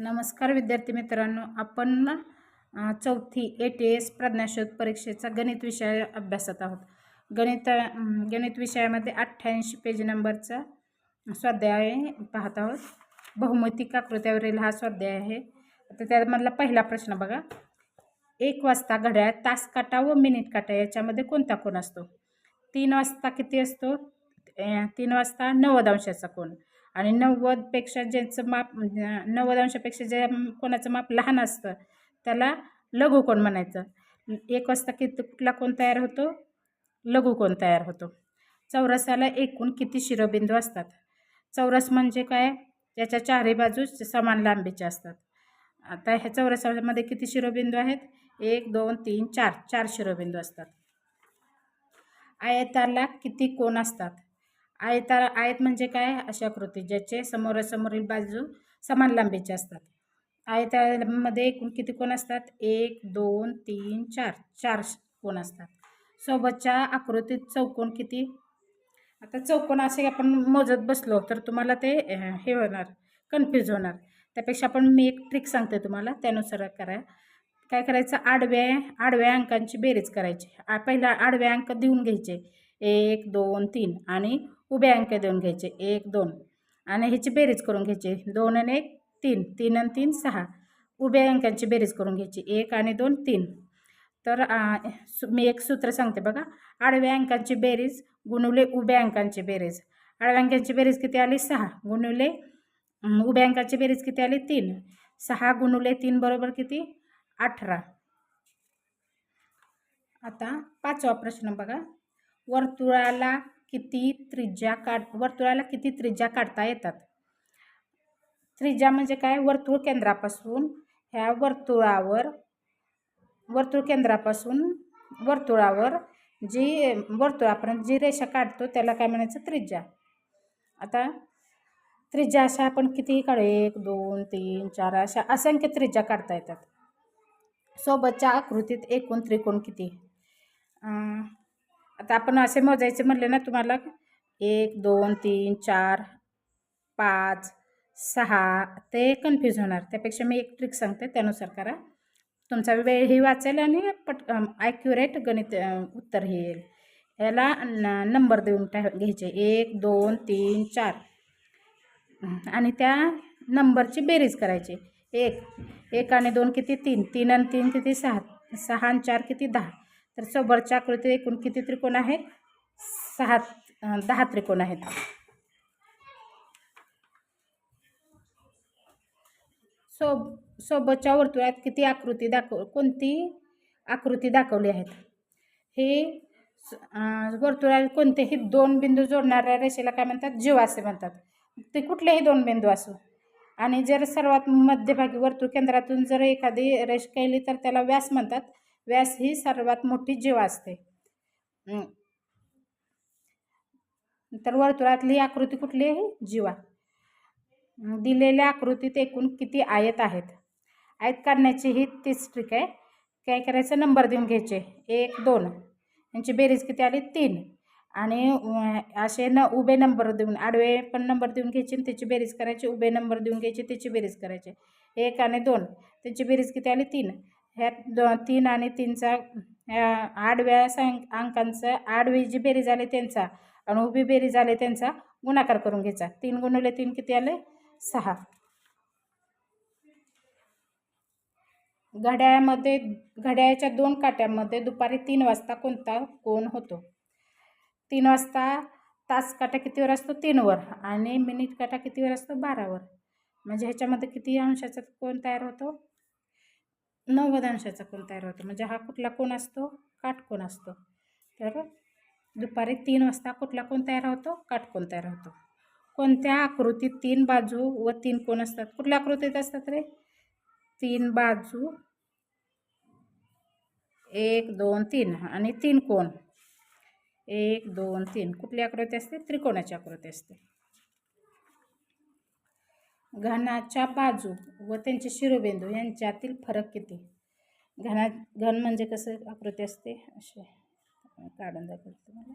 नमस्कार विद्यार्थी मित्रांनो आपण चौथी ए टी एस प्रज्ञाशोध परीक्षेचा गणित विषय अभ्यासत आहोत. गणित गणित विषयामध्ये अठ्ठ्याऐंशी पेज नंबरचा स्वाध्याय पाहत आहोत. बहुमतिक आकृत्यावरील हा स्वाध्याय आहे. आता त्यामधला पहिला प्रश्न बघा. एक वाजता घड्याळ तास काटा व मिनिट काटा याच्यामध्ये कोणता कोण असतो? तीन वाजता किती असतो? तीन वाजता नव्वद अंशाचा कोण आणि नव्वदपेक्षा ज्याचं माप म्हणजे नव्वद अंशापेक्षा जे कोणाचं माप लहान असतं त्याला लघु कोण म्हणायचं. एक वाजता किती कुठला कोण तयार होतो? लघु कोण तयार होतो. चौरसाला एकूण किती शिरोबिंदू असतात? चौरस म्हणजे काय? त्याच्या चारही बाजू समान लांबीचे असतात. आता ह्या चौरसामध्ये किती शिरोबिंदू आहेत? एक दोन तीन चार. चार शिरोबिंदू असतात. आयताला किती कोण असतात? आयता आयत म्हणजे काय? अशा आकृती ज्याचे समोरासमोरील बाजू समान लांबीचे असतात. आयतामध्ये एकूण किती कोण असतात? एक दोन तीन चार चार श- कोण असतात. सोबतच्या आकृतीत चौकोन किती? आता चौकोन असे आपण मोजत बसलो तर तुम्हाला ते हे होणार कन्फ्यूज होणार. त्यापेक्षा आपण मी एक ट्रिक सांगते तुम्हाला त्यानुसार करा. काय करायचं? आडव्या आडव्या अंकांची बेरीज करायची. आ पहिला आडव्या अंक देऊन घ्यायचे. एक दोन तीन आणि उभे अंक देऊन घ्यायचे. एक दोन. आणि ह्याची बेरीज करून घ्यायची. दोन आणि एक तीन. तीन आणि तीन सहा. उभ्या अंकांची बेरीज करून घ्यायची. एक आणि दोन तीन. तर आ, सु- मी एक सूत्र सांगते बघा. आडव्या अंकांची बेरीज गुणवले उभ्या अंकांची बेरीज. आडव्या अंकांची बेरीज किती आली? सहा. गुणवले उभ्या अंकाची बेरीज किती आली? तीन. सहा गुणवले तीन बरोबर किती? अठरा. आता पाचवा प्रश्न बघा. वर्तुळाला किती त्रिज्या काढ वर्तुळाला किती त्रिज्या काढता येतात? त्रिज्या म्हणजे काय? वर्तुळ केंद्रापासून ह्या वर्तुळावर वर्तुळ केंद्रापासून वर्तुळावर जी वर्तुळापर्यंत जी रेषा काढतो त्याला काय म्हणायचं? त्रिज्या. आता त्रिज्या अशा आपण कितीही काढू? एक दोन तीन चार अशा असंख्य त्रिज्या काढता येतात. सोबतच्या आकृतीत एकूण त्रिकोण किती? आता आपण असे मोजायचे म्हणले ना तुम्हाला एक दोन तीन चार पाच सहा ते कन्फ्यूज होणार. त्यापेक्षा मी एक ट्रिक सांगते त्यानुसार करा. तुमचा वेळही वाचेल आणि पट ॲक्युरेट गणित अं, उत्तर येईल. याला न नंबर देऊन टा घ्यायचे. एक दोन तीन चार. आणि त्या नंबरची बेरीज करायची. एक एक आणि दोन किती? तीन. तीन आणि तीन किती? सहा. सहा आणि चार किती? दहा. तर सोबतच्या आकृतीत एकूण किती त्रिकोण आहेत? सहा दहा त्रिकोण आहेत. सोब सोबतच्या वर्तुळात किती आकृती दाखव कोणती आकृती दाखवली आहेत? हे वर्तुळात कोणतेही दोन बिंदू जोडणाऱ्या रेषेला काय म्हणतात? जीव असे म्हणतात. ते कुठलेही दोन बिंदू असो. आणि जर सर्वात मध्यभागी वर्तुळ केंद्रातून जर एखादी रेष केली तर त्याला व्यास म्हणतात. व्यास ही सर्वात मोठी जीवा असते. तर वर्तुळातली आकृती कुठली आहे जीवा दिलेल्या आकृतीत एकूण किती आयत आहेत? आयत काढण्याची ही तीच ट्रिक आहे. काय करायचं? नंबर देऊन घ्यायचे. एक दोन. यांची बेरीज किती आली? तीन. आणि असे न उभे नंबर देऊन आडवे पण नंबर देऊन घ्यायचे आणि त्याची बेरीज करायची. उभे नंबर देऊन घ्यायचे त्याची बेरीज करायची. एक आणि दोन. त्यांची बेरीज किती आली? तीन. ह्या दो तीन आणि तीनचा ह्या वेळा सांग अंकांचं वेळी जी बेरीज आली त्यांचा आणि उभी बेरीज आली त्यांचा गुणाकार करून घ्यायचा. तीन गुणवले तीन किती आले? सहा. घड्याळामध्ये घड्याळाच्या दोन काट्यामध्ये दुपारी तीन वाजता कोणता कोण होतो? तीन वाजता तास काटा कितीवर असतो? तीनवर आणि मिनिट काटा कितीवर असतो? बारावर म्हणजे ह्याच्यामध्ये किती अंशाचा कोण तयार होतो? नव्वद अंशाचा कोण तयार होतो? म्हणजे हा कुठला कोण असतो? काटकोण असतो. तर दुपारी तीन वाजता कुठला कोण तयार होतो? काटकोण तयार होतो. कोणत्या आकृतीत तीन बाजू व तीन कोण असतात? कुठल्या आकृतीत असतात रे? तीन बाजू एक दोन तीन. आणि तीन कोण एक दोन तीन. कुठली आकृती असते? त्रिकोणाची आकृती असते. घनाच्या बाजू व त्यांचे शिरोबिंदू यांच्यातील फरक किती? घना घन म्हणजे कसं आकृती असते? असे काढून दाखवते तुम्हाला.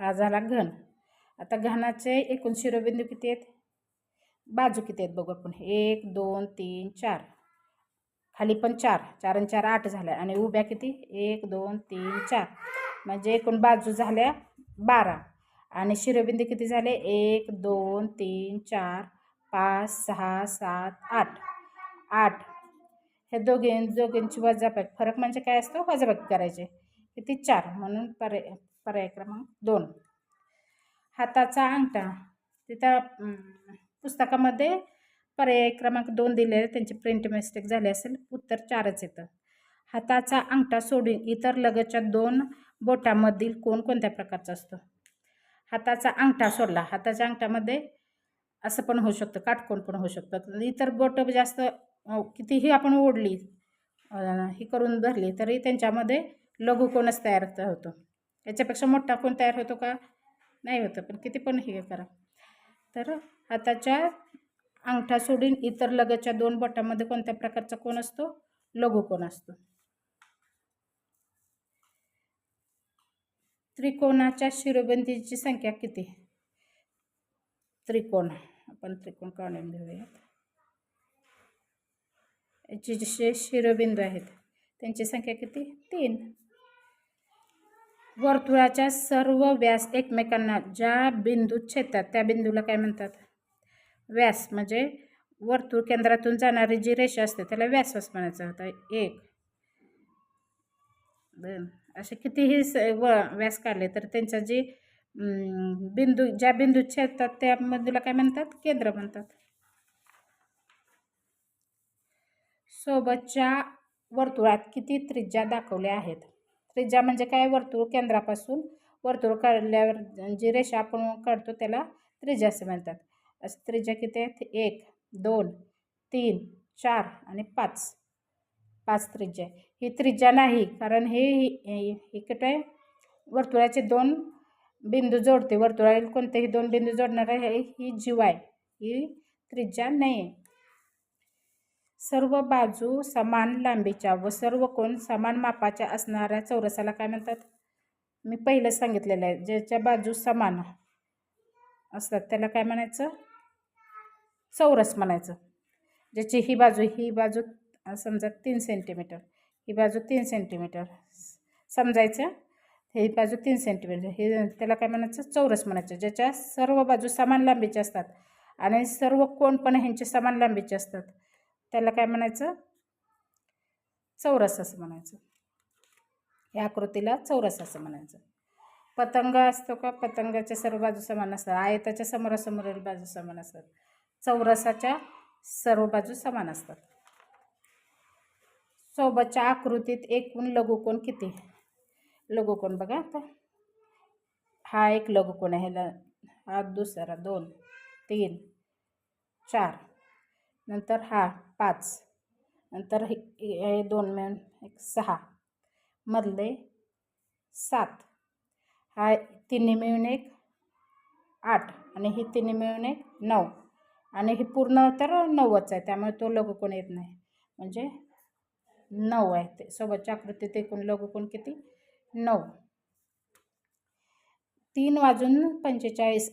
हा झाला घन. आता घनाचे एकूण शिरोबिंदू किती आहेत? बाजू किती आहेत बघू आपण. एक दोन तीन चार. खाली पण चार. चार आणि चार आठ झाल्या. आणि उभ्या किती? एक दोन तीन चार. म्हणजे एकूण बाजू झाल्या बारा. आणि शिरोबिंदू किती झाले? एक दोन तीन चार पाच सहा सात आठ. आठ. हे दोघे दोघींची वजाबाकी. फरक म्हणजे काय असतो? वजाबाकी करायचे. किती? चार. म्हणून पर्याय पर्याय क्रमांक दोन. हाताचा अंगठा. तिथं पुस्तकामध्ये पर्याय क्रमांक दोन दिलेले त्यांची प्रिंट मिस्टेक झाली असेल उत्तर चारच येतं. हाताचा अंगठा सोडून इतर लगतच्या दोन बोटामधील कोण कोणत्या प्रकारचा असतो? हाताचा अंगठा सोडला हाताच्या अंगठामध्ये असं पण होऊ शकतं काटकोण पण होऊ शकतं. इतर बोटं जास्त कितीही आपण ओढली ही करून धरली तरी त्यांच्यामध्ये लघुकोणच तयार होतो. याच्यापेक्षा मोठा कोण तयार होतो का? नाही होतं पण किती पण हे करा. तर हाताच्या अंगठा सोडून इतर लगतच्या दोन बोटामध्ये कोणत्या प्रकारचा कोण असतो? लघु कोण असतो. त्रिकोणाच्या शिरोबिंदूची संख्या किती? त्रिकोण. आपण त्रिकोण काढून घेऊयात. याचे जे शिरोबिंदू आहेत त्यांची संख्या किती? तीन. वर्तुळाच्या सर्व व्यास एकमेकांना ज्या बिंदूत छेदतात त्या बिंदूला काय म्हणतात? व्यास म्हणजे वर्तुळ केंद्रातून जाणारी जी रेषा असते त्याला व्यासवास म्हणायचं होतं. एक. दोन. असे कितीही स व व्यास काढले तर त्यांच्या जी बिंदू ज्या बिंदू छेदतात त्या बिंदूला काय म्हणतात? केंद्र म्हणतात. सोबतच्या वर्तुळात किती त्रिज्या दाखवल्या आहेत? त्रिज्या म्हणजे काय? वर्तुळ केंद्रापासून वर्तुळ काढल्यावर जी रेषा आपण काढतो त्याला त्रिज्या असे म्हणतात. असं त्रिज्या किती आहेत? एक दोन तीन चार आणि पाच. पाच त्रिज्या. आहे. ही त्रिज्या नाही कारण हे ही हे वर्तुळाचे दोन बिंदू जोडते. वर्तुळातील कोणतेही दोन बिंदू जोडणार आहे ही जीव आहे. ही त्रिज्या नाही आहे. सर्व बाजू समान लांबीच्या व सर्व कोण समान मापाच्या असणाऱ्या चौरसाला काय म्हणतात? मी पहिलं सांगितलेलं आहे. ज्याच्या बाजू समान असतात त्याला काय म्हणायचं? चौरस म्हणायचं. ज्याची ही बाजू ही बाजू समजा तीन सेंटीमीटर ही बाजू तीन सेंटीमीटर समजायचं? ही बाजू तीन सेंटीमीटर हे त्याला काय म्हणायचं? चौरस म्हणायचं. ज्याच्या सर्व बाजू समान लांबीचे असतात आणि सर्व कोण पण ह्यांचे समान लांबीचे असतात. त्याला काय म्हणायचं? चौरस असं म्हणायचं. या आकृतीला चौरस असं म्हणायचं. पतंग असतो का? पतंगाच्या सर्व बाजू समान असतात. आयताच्या समोरासमोरील बाजू समान असतात. चौरसाच्या सर्व बाजू समान असतात. सोबतच्या आकृतीत एकूण लघुकोण किती? लघुकोण बघा आता. हा एक लघुकोण आहे. ह्याला हा दुसरा दोन तीन चार. नंतर हा पाच. नंतर हे हे दोन मिळून एक सहा. मधले सात. हा तिन्ही मिळून एक आठ आणि ही तिन्ही मिळून एक नऊ. आणि हे पूर्ण तर नव्वदच आहे त्यामुळे तो लघुकोण येत नाही. म्हणजे नऊ आहे ते सोबतच्या आकृतीत एकूण लघुकोण किती? नऊ. तीन वाजून पंचेचाळीस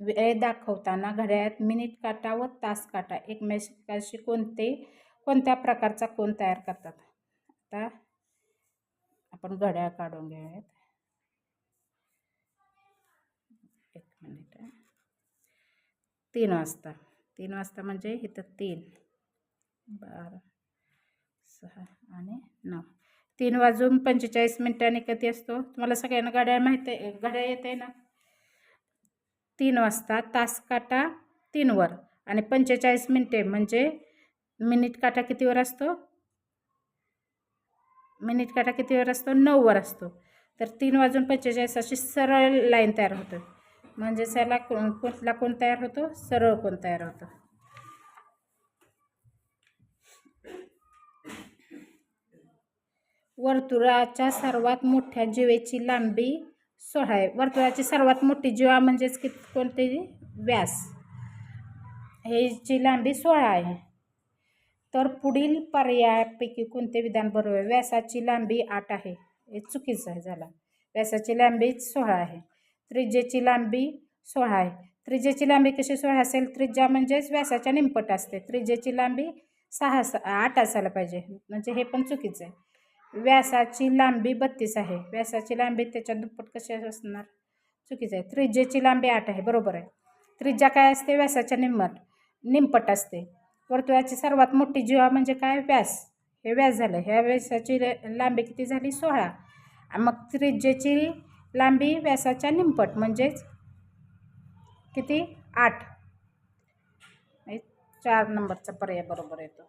वेळ दाखवताना घड्याळात मिनिट काटा व तास काटा एकमेकाशी कोणते कोणत्या प्रकारचा कोण तयार करतात? आता आपण घड्याळ काढून घेऊयात एक मिनिट हं. तीन वाजता. तीन वाजता म्हणजे इथं तीन. बारा सहा आणि नऊ. तीन वाजून पंचेचाळीस मिनिटांनी कधी असतो? तुम्हाला सगळ्यांना गाड्या माहीत आहे घड्याळ येते ना? तीन वाजता तास काटा तीनवर आणि पंचेचाळीस मिनटे म्हणजे मिनिट काटा कितीवर असतो? मिनिट काटा कितीवर असतो? नऊवर असतो. तर तीन वाजून पंचेचाळीस अशी सरळ लाईन तयार होतं. म्हणजेच याला कोण कुठला कोण तयार होतो? सरळ कोण तयार होतो? वर्तुळाच्या सर्वात मोठ्या जीवेची लांबी सोळा आहे. वर्तुळाची सर्वात मोठी जीवा म्हणजेच कि कोणते? व्यास. ह्याची लांबी सोळा आहे. तर पुढील पर्यायापैकी कोणते विधान बरोबर? आहे? व्यासाची लांबी आठ आहे. हे चुकीचं आहे झाला. व्यासाची लांबी सोळा आहे. त्रिज्येची लांबी सोळा आहे. त्रिज्येची लांबी कशी सोळा असेल? त्रिज्या म्हणजेच व्यासाच्या निंपट असते. त्रिज्येची लांबी सहा स आठ असायला पाहिजे. म्हणजे हे पण चुकीचं आहे. व्यासाची लांबी बत्तीस आहे. व्यासाची लांबी त्याच्या दुप्पट कशी असणार? चुकीचं आहे. त्रिज्येची लांबी आठ आहे. बरोबर आहे. त्रिज्या काय असते? व्यासाच्या निम्मट निंपट असते. वर्तुळाची सर्वात मोठी जीवा म्हणजे काय? व्यास. हे व्यास झालं. ह्या व्यासाची लांबी किती झाली? सोळा. मग त्रिज्येची लांबी व्यासाच्या निंपट म्हणजेच किती? आठ. चार नंबरचा पर्याय बरोबर येतो.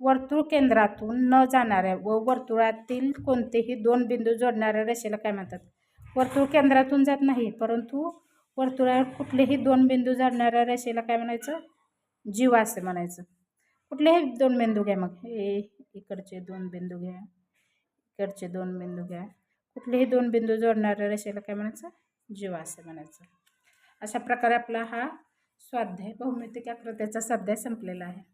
वर्तुळ केंद्रातून न जाणाऱ्या व वर्तुळातील कोणतेही दोन बिंदू जोडणाऱ्या रेषेला काय म्हणतात? वर्तुळ केंद्रातून जात नाही परंतु वर्तुळावर कुठलेही दोन बिंदू जोडणाऱ्या रेषेला काय म्हणायचं? जीवा असे म्हणायचं. कुठलेही दोन बिंदू घ्या मग. हे इकडचे दोन बिंदू घ्या इकडचे दोन बिंदू घ्या. कुठलेही दोन बिंदू जोडणाऱ्या रेषेला काय म्हणायचं? जीवा असे म्हणायचं. अशा प्रकारे आपला हा स्वाध्याय भौमितिक आकृत्याचा स्वाध्याय संपलेला आहे.